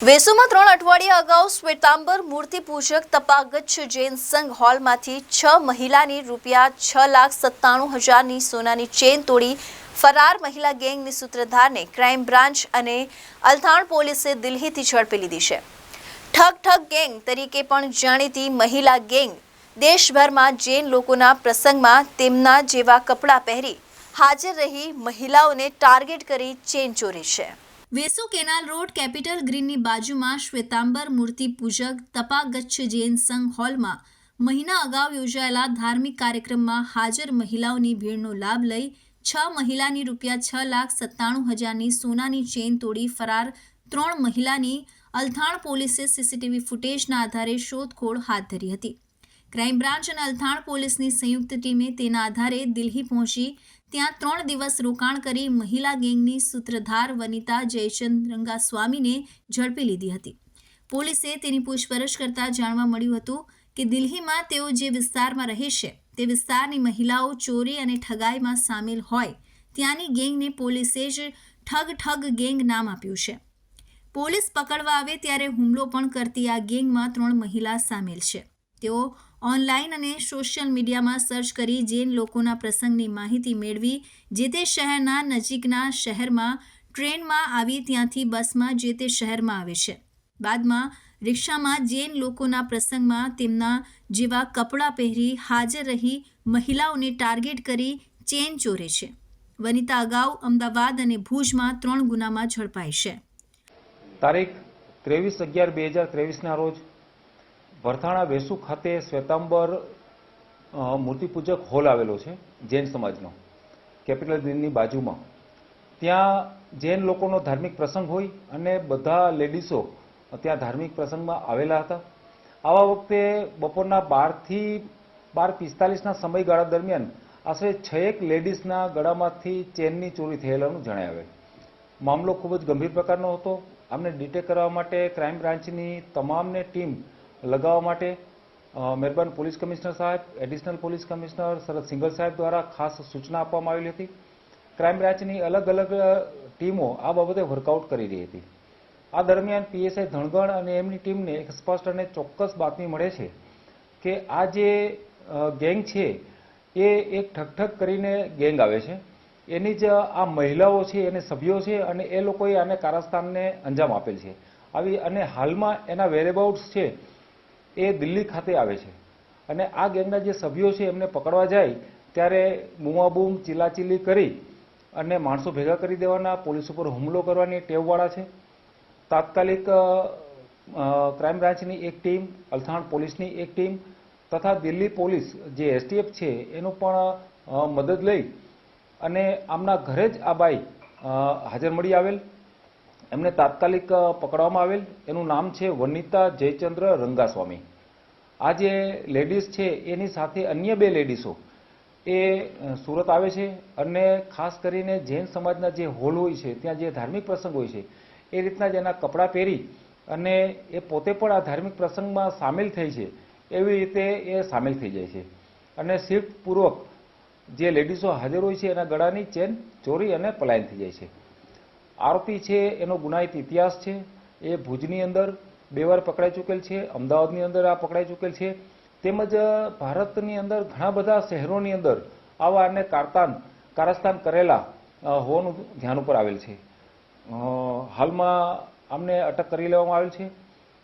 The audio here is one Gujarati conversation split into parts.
વેસુમાં ત્રણ અઠવાડિયા અગાઉ શ્વેતાંબર મૂર્તિ પૂજક તપાગચ્છ જૈન સંઘ હોલમાંથી છ મહિલાની રૂપિયા છ લાખ સત્તાણું હજારની સોનાની ચેન તોડી ફરાર મહિલા ગેંગની સૂત્રધારને ક્રાઇમ બ્રાન્ચ અને અલથાણ પોલીસે દિલ્હીથી ઝડપી લીધી છે. ઠગ ઠગ ગેંગ તરીકે પણ જાણીતી મહિલા ગેંગ દેશભરમાં જૈન લોકોના પ્રસંગમાં તેમના જેવા કપડાં પહેરી હાજર રહી મહિલાઓને ટાર્ગેટ કરી ચેન ચોરી છે. વેસુ કેનાલ રોડ કેપિટલ ગ્રીનની બાજુમાં શ્વેતાંબર મૂર્તિ પૂજક તપાગચ્છ જૈન સંઘ હોલમાં મહિના અગાઉ યોજાયેલા ધાર્મિક કાર્યક્રમમાં હાજર મહિલાઓની ભીડનો લાભ લઈ છ મહિલાની રૂપિયા છ લાખ સત્તાણું હજારની સોનાની ચેન તોડી ફરાર ત્રણ મહિલાની અલથાણ પોલીસે સીસીટીવી ફૂટેજના આધારે શોધખોળ હાથ ધરી હતી. ક્રાઇમ બ્રાન્ચ અને અલથાણ પોલીસની સંયુક્ત ટીમે તેના આધારે દિલ્હી પહોંચી ત્યાં ત્રણ દિવસ રોકાણ કરી મહિલા ગેંગની સૂત્રધાર વનિતા જયચંદ રંગાસ્વામીને ઝડપી લીધી હતી. પોલીસે તેની પૂછપરછ કરતા જાણવા મળ્યું હતું કે દિલ્હીમાં તેઓ જે વિસ્તારમાં રહે છે, તે વિસ્તારની મહિલાઓ ચોરી અને ઠગાઈમાં સામેલ હોય, ત્યાંની ગેંગને પોલીસે જ ઠગ ઠગ ગેંગ નામ આપ્યું છે. પોલીસ પકડવા આવે ત્યારે હુમલો પણ કરતી આ ગેંગમાં ત્રણ મહિલા સામેલ છે. તેઓ ઓનલાઈન અને સોશિયલ મીડિયામાં સર્ચ કરી જૈન લોકોના પ્રસંગની માહિતી મેળવી, જે તે શહેરના નજીકના શહેરમાં ટ્રેનમાં આવી ત્યાંથી બસમાં જે તે શહેરમાં આવે છે. બાદમાં રિક્ષામાં જૈન લોકોના પ્રસંગમાં તેમના જેવા કપડાં પહેરી હાજર રહી મહિલાઓને ટાર્ગેટ કરી ચેન ચોરે છે. વનિતા અગાઉ અમદાવાદ અને ભુજમાં ત્રણ ગુનામાં ઝડપાઈ છે. તારીખ ત્રેવીસ અગિયાર બે હજાર ત્રેવીસના રોજ ભરથાણા વેસુ ખાતે શ્વેતાંબર મૂર્તિપૂજક હોલ આવેલો છે, જૈન સમાજનો, કેપિટલ ગ્રીનની બાજુમાં. ત્યાં જૈન લોકોનો ધાર્મિક પ્રસંગ હોય અને બધા લેડીસો ત્યાં ધાર્મિક પ્રસંગમાં આવેલા હતા. આવા વખતે બપોરના બારથી બાર પિસ્તાલીસના સમયગાળા દરમિયાન આશરે છએક લેડીઝના ગળામાંથી ચેનની ચોરી થયેલાનું જણાવે મામલો ખૂબ જ ગંભીર પ્રકારનો હતો. આમને ડિટેક્ટ કરવા માટે ક્રાઇમ બ્રાન્ચની તમામને ટીમ લગાવવા માટે મહેરબાન પોલીસ કમિશનર સાહેબ, additional police commissioner Sharad Singhal સાહેબ દ્વારા ખાસ સૂચના આપવામાં આવેલી હતી. ક્રાઇમ બ્રાન્ચની અલગ અલગ ટીમો આ બાબતે વર્કઆઉટ કરી રહી હતી. આ દરમિયાન પીએસઆઈ ધણગણ અને એમની ટીમને એક સ્પષ્ટ અને ચોક્કસ બાતમી મળે છે કે આ જે ગેંગ છે, એ એક ઠકઠક કરીને ગેંગ આવે છે. એની જ આ મહિલાઓ છે, એને સભ્યો છે અને એ લોકોએ આને કારસ્તાનને અંજામ આપેલ છે. આવી અને હાલમાં એના વેરેબાઉટ્સ છે એ દિલ્હી ખાતે આવે છે. અને આ ગેંગના જે સભ્યો છે, એમને પકડવા જાય, ત્યારે બૂમાબૂમ, ચીલાચીલી કરી અને માણસો ભેગા કરી દેવાના, પોલીસ ઉપર હુમલો કરવાની ટેવવાળા છે. તાત્કાલિક ક્રાઇમ બ્રાન્ચની એક ટીમ, અલથાણ પોલીસની એક ટીમ તથા દિલ્હી પોલીસ જે એસટીએફ છે, એનું પણ મદદ લઈ અને આમના ઘરે જ આ બાઈ હાજર મળી આવેલ. એમને તાત્કાલિક પકડવામાં આવેલ. એનું નામ છે વનિતા જયચંદ્ર રંગાસ્વામી. આ જે લેડીઝ છે, એની સાથે અન્ય બે લેડીઝો એ સુરત આવે છે અને ખાસ કરીને જૈન સમાજના જે હોલ હોય છે, ત્યાં જે ધાર્મિક પ્રસંગ હોય છે, એ રીતના જ એના કપડાં પહેરી અને એ પોતે પણ આ ધાર્મિક પ્રસંગમાં સામેલ થઈ છે, એવી રીતે એ સામેલ થઈ જાય છે. અને શિફ્ટપૂર્વક જે લેડીઝો હાજર હોય છે, એના ગળાની ચેન ચોરી અને પલાયન થઈ જાય છે. આરોપી છે, એનો ગુનાહિત ઇતિહાસ છે, એ ભુજની અંદર બે વાર પકડાઈ ચૂકેલ છે, અમદાવાદની અંદર આ પકડાઈ ચૂકેલ છે. તેમજ ભારતની અંદર ઘણા બધા શહેરોની અંદર આવા અને કારતાન, કારસ્તાન કરેલા હોવાનું ધ્યાન ઉપર આવેલ છે. હાલમાં આમને અટક કરી લેવામાં આવેલ છે.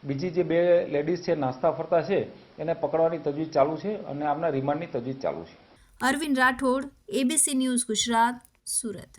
બીજી જે બે લેડીઝ છે, નાસ્તા ફરતા છે, એને પકડવાની તજવીજ ચાલુ છે અને આમના રિમાન્ડની તજવીજ ચાલુ છે. Arvind Rathod ABC news Gujarat, Surat.